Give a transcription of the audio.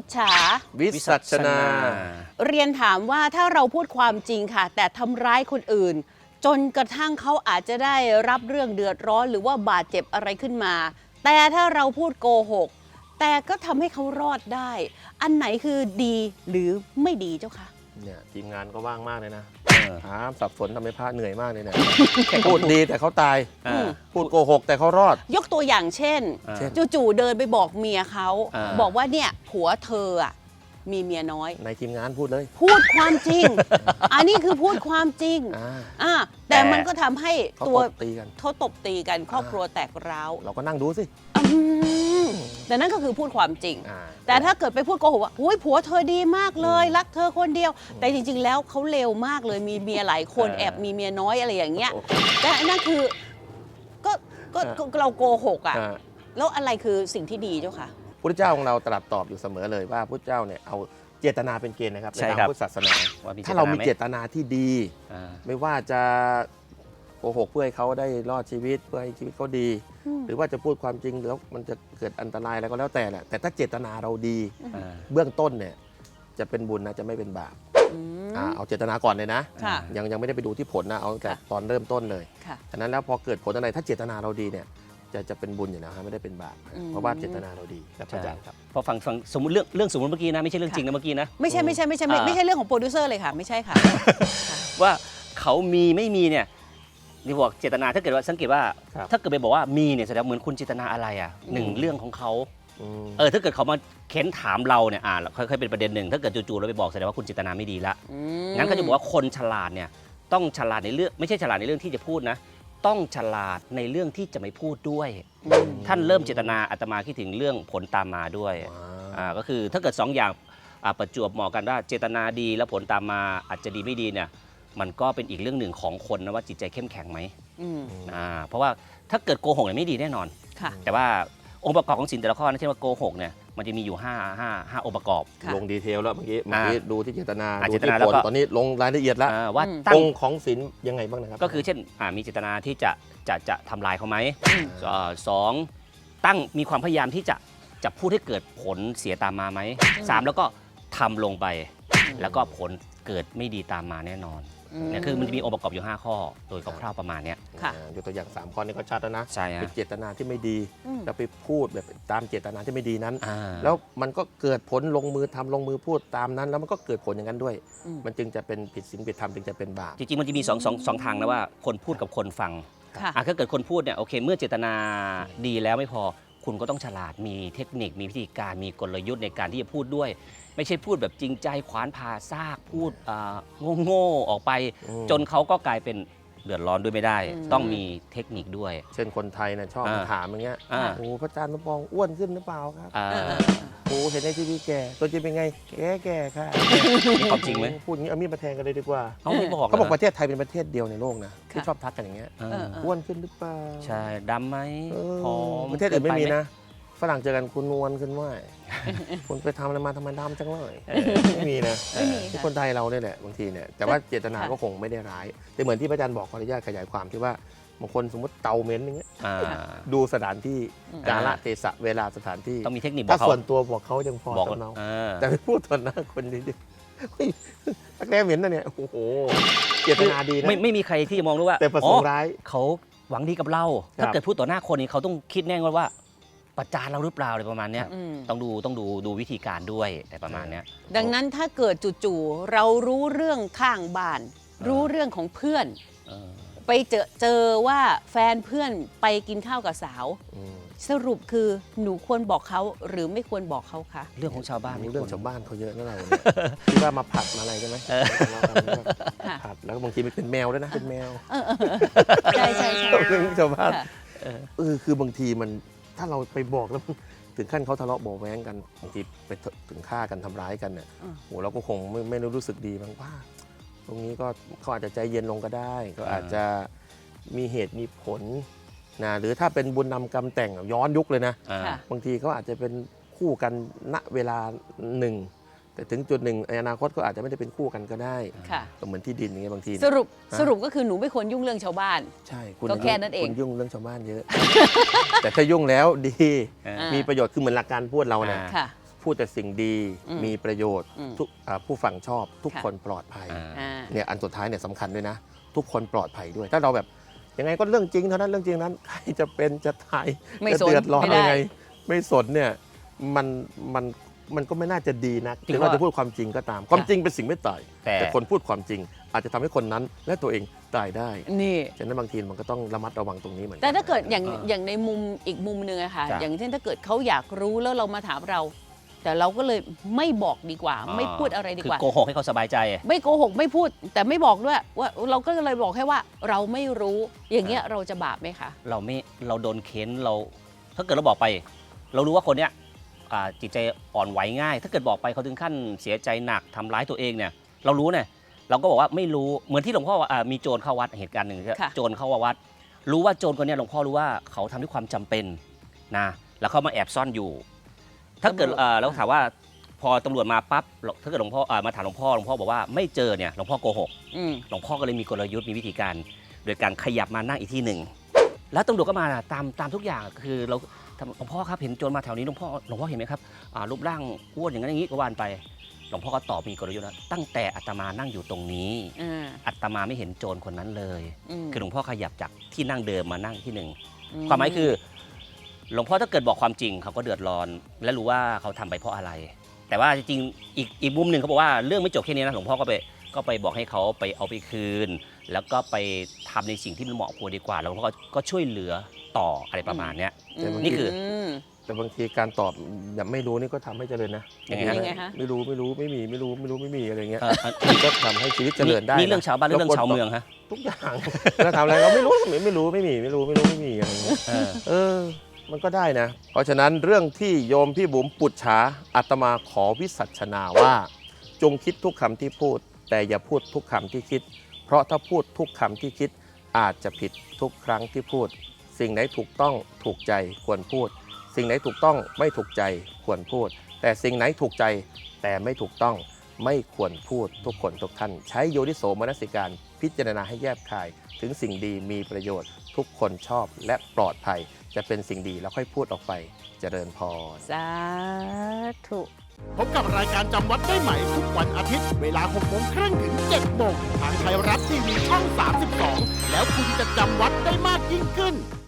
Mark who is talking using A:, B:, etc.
A: ดฉา
B: วิสัชนา
A: เรียนถามว่าถ้าเราพูดความจริงค่ะ แต่ทำร้ายคนอื่น จนกระทั่งเขาอาจจะได้รับเรื่องเดือดร้อนหรือว่าบาดเจ็บอะไรขึ้นมา แต่ถ้าเราพูดโกหก แต่ก็ทำให้เขารอดได้ อันไหนคือดีหรือไม่ดีเจ้าคะ
B: เนี่ยทีมงานก็ว่างมากเลยนะ
C: เออ
B: ถามสับสนทำให้พระเหนื่อยมากเลยเนี่ย พูดดีแต่เขาตาย
C: อ่า
B: พูดโกหกแต่เขารอด
A: ยกตัวอย่างเช่น
C: อ่า
B: เช่น
A: จู่ๆเดินไปบอกเมียเขา
C: อ่า
A: บอกว่าเนี่ยผัวเธออะ มีเมียน้อย
B: ในทีมงานพูดเลย
A: พูดความจริง อันนี้คือพูดความจริง
B: อ่า
A: อ่าแต่ มันก็ทำให้
B: เขา
A: ตัว
B: ตบตีกัน
A: เขาตบตีกันครอบครัวแตกร้าว
B: เราก็นั่งดูสิ
A: อืมแต่นั่นก็คือพูดความจริง
B: อ่า
A: แต่ถ้าเกิดไปพูดโกหกว่าอุ้ยผัวเธอดีมากเลย รักเธอคนเดียว แต่จริง ๆ แล้วเขาเลวมากเลยมีเมียหลายคน
C: เออ
A: แอบมีเมียน้อยอะไรอย่างเงี้ย
B: โอ้โห
A: แต่อันนั่นคือก็ก็ก็เราโกหกอะ
B: อ่า
A: แล้วอะไรคือสิ่งที่ดีเจ้าคะ
B: พุทธเจ้าของเราตรัสตอบอยู่เสมอเลยว่าพุทธเจ้าเนี่ยเอาเจตนาเป็นเกณฑ์นะครับใน
C: ใช่
B: ทาง
C: ครับ
B: พุทธศาสนา
C: ว่ามี
B: ถ้าเรามี
C: ไห
B: เจตนาที่ดี
C: อ่า
B: ไม่ว่าจะโกหกเพื่อให้เขาได้รอดชีวิตเพื่อให้ชีวิตเขาดีหรือว่าจะพูดความจริงแล้วมันจะเกิดอันตรายอะไรก็แล้วแต่แหละแต่ถ้าเจตนาเราดี
C: อ่า
B: เบื้องต้นเนี่ยจะเป็นบุญนะจะไม่เป็นบาป
A: อืม
B: อ่าเอาเจตนาก่อนเลยนะ
A: ค่ะ
B: ยังยังไม่ได้ไปดูที่ผลนะเอาตั้งแต่
A: ค่ะ
B: ตอนเริ่มต้นเลย
A: ค่ะ
B: ฉะนั้นแล้วพอเกิดผลอะไรถ้าเจตนาเราดีเนี่ย จะจะเป็นบุญอยู่แล้วครับไม่ได้เป็นบาป
A: อืม
B: เพราะว่าเจตนาเราดีครับ
C: ใช่
B: อาจารย์ครับ
C: พอฟังฟังสมมติเรื่องเรื่องสมมติเมื่อกี้นะไม่ใช่เรื่องจริงนะเมื่อกี้นะ
A: ไม่ใช่ไม่ใช่ไม่ใช่ไม่
C: อ่า
A: ไม่ใช่เรื่องของโปรดิวเซอร์เลยค่ะ ไม่ใช่ค่ะ
C: ว่าเขามีไม่มีเนี่ยนี่บอกเจตนาถ้าเกิดว่าสังเกตว่า
B: ครับ
C: ถ้าเกิดไปบอกว่ามีเนี่ยแสดงเหมือนคุณเจตนาอะไรอะหนึ่ง
B: อืม
C: เรื่องของเขา
B: อืม
C: เออถ้าเกิดเขามาเค้นถามเราเนี่ยอ่าค่อยๆเป็นประเด็นหนึ่งถ้าเกิดจู่ๆเราไปบอกแสดงว่าคุณเจตนาไม่ดีละ
A: อืม
C: งั้นเขาจะบอกว่าคนฉลาดเนี่ยต้องฉลาดในเรื่องไม่ใช่ฉลาดในเรื่องที่จะพูดนะ ต้องฉลาดในเรื่องที่จะไม่พูดด้วย
A: อืม
C: ท่านเริ่มเจตนาอาตมาคิดถึงเรื่องผลตามมาด้วย
B: ว้าว
C: อ่าก็คือถ้าเกิดสองอย่างอ่าประจวบเหมาะกันว่าเจตนาดีแล้วผลตามมาอาจจะดีไม่ดีเนี่ยมันก็เป็นอีกเรื่องหนึ่งของคนนะว่าจิตใจเข้มแข็งไหม
A: อืม
C: อ่าเพราะว่าถ้าเกิดโกหกเนี่ยไม่ดีแน่นอน
A: ค่ะ
C: แต่ว่าองค์ประกอบของสินแต่ละข้อนะเช่นว่าโกหกเนี่ย มันจะมีอยู่5 5 5องค์ประกอบ
A: ค่ะ
B: ลงดีเทลแล้วเมื่อกี้เมื่อกี้ดูที่เจตนา
C: อ่า
B: ดู
C: เจต
B: ที่
C: นาแล้ว
B: ผล
C: ก็
B: ตอนนี้ลงรายละเอียดแล้ว
C: อ่าว่า
A: อืม
C: ตั้
B: องงค์ของศีลยังไงบ้างนะครับ
C: ก็คือเช่นอ่ามีเจตนาที่จะจะจะทำลายเขาไหม
A: อืม
C: เอ่อสองตั้งมีความพยายามที่จะจะพูดให้เกิดผลเสียตามมาไหมสามแล้วก็ทำลงไป แล้วก็ผลเกิดไม่ดีตามมาแน่นอน เนี่ยคือมันจะมีองค์ประกอบอยู่ 5 ข้อ โดยคร่าวๆประมาณเนี้ย
A: ค่ะ
B: อ่ายกตัวอย่างสามข้อนี้ก็ชัดแล้วนะ
C: ใช่ฮะ
B: เป็นเจตนาที่ไม่ดี
A: อืม
B: แล้วไปพูดแบบตามเจตนาที่ไม่ดีนั้น
C: อ่า
B: แล้วมันก็เกิดผลลงมือทำลงมือพูดตามนั้น แล้วมันก็เกิดผลอย่างนั้นด้วย
A: อืม
B: มันจึงจะเป็นผิดศีลผิดธรรมจึงจะเป็นบาป
C: จริงๆมันจะมีสองสองสองทางนะว่าคนพูดกับคนฟัง
A: ค่ะ
C: อะถ้าเกิดคนพูดเนี่ยโอเค เมื่อเจตนาดีแล้วไม่พอ คุณก็ต้องฉลาดมีเทคนิคมีวิธีการมีกลยุทธ์ในการที่จะพูดด้วย ไม่ใช่พูดแบบจริงใจขวานผ่าซากพูดอ่าโง่ๆออกไป
B: อืม
C: จนเขาก็กลายเป็นเดือดร้อนด้วยไม่ได้
A: อืม
C: ต้องมีเทคนิคด้วย
B: เช่นคนไทยนะชอบ
C: อ่าม
B: มาถามอย่างเงี้ย
C: อ่า
B: โอ้พระอาจารย์สมปองอ้วนขึ้นหรือเปล่าครับ
C: อ่า
A: เออเออ
B: โอ้เห็นในทีวีแก่ตัวจริงเป็นไง แก่แก่ค่ะ
C: มีความจริงไหม
B: พูดอย่างนี้เอามีดมาแทงกันเลยดีกว่า
C: เขาไม่บอก
B: เขาบอกป
C: นะ
B: ระเทศไทยเป็นประเทศเดียวในโลกนะที่
A: ค่ะ
B: ชอบทักกันอย่างเงี้ย
C: เออ
A: เออ
B: อ้วนขึ้นหรือเปล่า
C: ใช่ดำไหม
B: เออ
C: ผอม
B: ประเทศอื่นไม่มี
C: กิปห
B: นะฝรั่งเจอกันคุณนวลขึ้นว่าคุณไปทำอะไรมาทำไมดำจังเลยไม่มีนะ
A: ไม่มี
B: ที่
A: ค่ะ
B: คนไทยเราเนี่ยแหละบางทีเนี่ยแต่ว่าเจตนา
A: ค่ะ
B: ก็คงไม่ได้ร้าย แต่เหมือนที่พระอาจารย์บอกขออนุญาตขยายความที่ว่า บางคนสมมติเตาเม้นอย่างเงี้ย
C: อ่า
B: ดูสถานที่
A: อืม
B: กาลเทศะเวลาสถานที่
C: ต้องมีเทคนิคบอ
B: ถ้าก
C: เขา
B: ส่วนตัวบอกเขายังพอ
C: บอก
B: สำเนา
C: เออ
B: แต่ไปพูดต่อหน้าคนนี้ดิเฮ้ยตักแร้เหม็นนะเนี่ยโอ้โหเจตนาดีนะ
C: ไม่ไม่มีใครที่จะมองรู้ว่า
B: แต่ประส
C: อ๋
B: ง
C: อ
B: ค์ร้าย
C: เขาหวังดีกับเรา
B: ครับ
C: ถ้าเกิดพูดต่อหน้าคนนี้เขาต้องคิดแน่ว่าว่า ประจานเราหรือเปล่าอะไรประมาณเนี้ย
A: อืม
C: ต้องดูต้องดูดูวิธีการด้วยแต่ประมาณเนี้ย
A: ดังนั้นถ้าเกิดจู่ๆเรารู้เรื่องข้างบ้าน รู้เรื่องของเพื่อน
C: เออ
A: ไปเจอเจอว่าแฟนเพื่อนไปกินข้าวกับสาว
B: อืม
A: สรุปคือหนูควรบอกเขาหรือไม่ควรบอกเขาคะ
C: เรื่องของชาวบ้าน
B: รู้
C: ไม่
B: เรื่อง
C: คว
B: ชาวบ้านเขาเยอะนะเราเนี่ยที่ว่ามาผัดมาอะไรใช่ไหม
A: ค่ะ
B: ผัดแล้วก็บางทีมันเป็นแมวด้วยนะเป็นแมว
A: ใช่ใช่ใช่
B: เรื่องชาวบ้าน
A: ค่ะ
B: เออคือบางทีมันถ้าเราไปบอกแล้วมันถึงขั้นเขาทะเลาะเบาะแว้งกันบางทีไปถึงฆ่ากันทำร้ายกันเนี่ย
A: อืม
B: โหเราก็คงไม่ไม่ได้รู้สึกดีบ้างว่า ตรงนี้ก็เขาอาจจะใจเย็นลงก็ได้ ก็อาจจะมีเหตุมีผลนะหรือถ้าเป็นบุญนำกรรมแต่งย้อนยุคเลยนะ
C: อ่า
A: ค่ะ
B: บางทีเขาอาจจะเป็นคู่กันณเวลาหนึ่ง แต่ถึงจุดหนึ่งในอนาคตก็อาจจะไม่ได้เป็นคู่กันก็ได้
A: ค่ะ
B: ก็เหมือนที่ดินอย่างเงี้ยบางที
A: สรุป
B: ฮะ
A: สรุปก็คือหนูไม่ควรยุ่งเรื่องชาวบ้าน
B: ใช่คุณ
A: ก็แค่นั้นเอง
B: คุณยุ่งเรื่องชาวบ้านเยอะ แต่ถ้ายุ่งแล้วดี
C: เออ
A: อ่า
B: มีประโยชน์คือเหมือนหลักการพูดเราเนี่ย
C: อ่า
A: ค่ะ
B: พูพูดแต่สิ่งดี
A: อืม
B: มีประโยชน์
A: อืม
B: ทุกอ่าผู้ฟังชอบทุก
A: ค่ะ
B: คนปลอดภัย
C: อ่า
A: อ่า
B: เนี่ยอันสุดท้ายเนี่ยสำคัญด้วยนะ ทุกคนปลอดภัยด้วย ถ้าเราแบบยังไงก็เรื่องจริงเท่านั้นเรื่องจริงนั้นใครจะเป็นจะตาย
A: ไม่
B: จะ
A: สน
B: เดือดร้อน
A: ไม่ได้
B: ยังไง ไม่สนเนี่ยมันมันมันก็ไม่น่าจะดีนะ
C: จริง
B: ถึงเรา
C: ว่า
B: จะพูดความจริงก็ตาม ความจริงเป็นสิ่งไม่ตาย
C: แต่
B: แต่คนพูดความจริง อาจจะทำให้คนนั้นและตัวเองตายได้
A: นี่
B: ฉะนั้นบางทีมันก็ต้องระมัดระวังตรงนี้เหมือนกั
A: แต่ถ้าเกิดอย่าง
C: เออ
A: อย่างในมุมอีกมุมหนึ่งอะค่ะ
C: จ้ะ
A: อย่างเช่นถ้าเกิดเขาอยากรู้แล้วเรามาถามเรา แต่เราก็เลยไม่บอกดีกว่า ไม่พูดอะไรดี
C: คื
A: กว่า
C: โกหกให้เขาสบายใจ
A: ไม่โกหกไม่พูด แต่ไม่บอกด้วยว่าเราก็เลยบอกแค่ว่าเราไม่รู้อย่างเงี้ยเราจะบาปไหมคะ
C: เราไม่เราโดนเค้นเรา ถ้าเกิดเราบอกไป เรารู้ว่าคนเนี้ยอ่าจิตใจอ่อนไหวง่าย ถ้าเกิดบอกไปเขาถึงขั้นเสียใจหนักทำร้ายตัวเองเนี่ย เรารู้เนี่ยเราก็บอกว่าไม่รู้เหมือนที่หลวงพ่อว่าอ่ามีโจรเข้าวัดเหตุการณ์หนึ่ง
A: ค่ะ
C: โจรเข้าวัด รู้ว่าโจรคนเนี้ยหลวงพ่อรู้ว่าเขาทำด้วยความจำเป็นนะแล้วเขามาแอบซ่อนอยู่ ถ้าเกิด
A: ตำรวจ
C: เอ่อเราถามว่าพอตำรวจมาปั๊บถ้าเกิดหลวงพ่ออ่ามาถามหลวงพ่อหลวงพ่อบอกว่าไม่เจอเนี่ยหลวงพ่อโกหก
A: อืม
C: หลวงพ่อก็เลยมีกลยุทธ์มีวิธีการ โดยการขยับมานั่งอีกที่หนึ่งแล้วตำรวจก็มาตามตามทุกอย่างคือเราหลวงพ่อครับเห็นโจรมาแถวนี้หลวงพ่อหลวงพ่อเห็นไหมครับอ่ารูปร่างอ้วนอย่างนั้นอย่างนี้ก็ว่านไป หลวงพ่อก็ตอบมีกลยุทธ์ว่าตั้งแต่อาตมานั่งอยู่ตรงนี้
A: อ่า
C: อาตมาไม่เห็นโจรคนนั้นเลย
A: อืม
C: คือหลวงพ่อขยับจากที่นั่งเดิมมานั่งที่หนึ่ง
A: อื
C: ความหมายคือ หลวงพ่อถ้าเกิดบอกความจริงเขาก็เดือดร้อน และรู้ว่าเขาทำไปเพราะอะไร แต่ว่าจริงๆอีกอีกมุมหนึ่งเขาบอกว่าเรื่องไม่จบแค่นี้นะหลวงพ่อก็ไปก็ไปบอกให้เขาไปเอาไปคืน แล้วก็ไปทำในสิ่งที่มันเหมาะควรดีกว่า แล้วหลวงพ่อก็ก็ช่วยเหลือต่ออะไรประมาณเนี้ย
A: ม
C: นี่คือ
A: ม
B: แต่บางทีการตอบแบบไม่รู้นี่ก็ทำให้เจริญนะ
C: ยังไงฮะ
A: ยังไงฮะ
B: ไม่รู้ไม่รู้ไม่มีไม่รู้ไม่รู้ไม่มีอะไรเงี้ย
C: เอ่ออัน
B: มันก็ทำให้ชีวิตเจริญได้
C: นี่เรื่องะชาวบ้านหรือเรื่องชาวเมืองฮะ
B: ทุกอย่างเราทำอะไรเราไม่รู้ไม่ไม่รู้ไม่มีไม่รู้ไม่รู้ไม่มีอะไรเงี้ย
C: เออ
B: เออ มันก็ได้นะ เพราะฉะนั้นเรื่องที่โยมพี่บุ๋มปุจฉาอาตมาขอวิสัชนาว่า จงคิดทุกคำที่พูด แต่อย่าพูดทุกคำที่คิด เพราะถ้าพูดทุกคำที่คิดอาจจะผิดทุกครั้งที่พูด สิ่งไหนถูกต้องถูกใจควรพูด สิ่งไหนถูกต้องไม่ถูกใจควรพูด แต่สิ่งไหนถูกใจแต่ไม่ถูกต้องไม่ควรพูดทุกคนทุกท่าน ใช้โยนิโสมนสิการพิจารณาให้แยบคาย ถึงสิ่งดีมีประโยชน์ ทุกคนชอบและปลอดภัย จะเป็นสิ่งดีแล้วค่อยพูดออกไปเจริญพร
A: สาธุ
D: พบกับรายการจำวัดได้ใหม่ทุกวันอาทิตย์ เวลา6โมงครึ่งถึง7โมงทางไทยรัฐทีวีช่อง 32 แล้วคุณจะจำวัดได้มากยิ่งขึ้น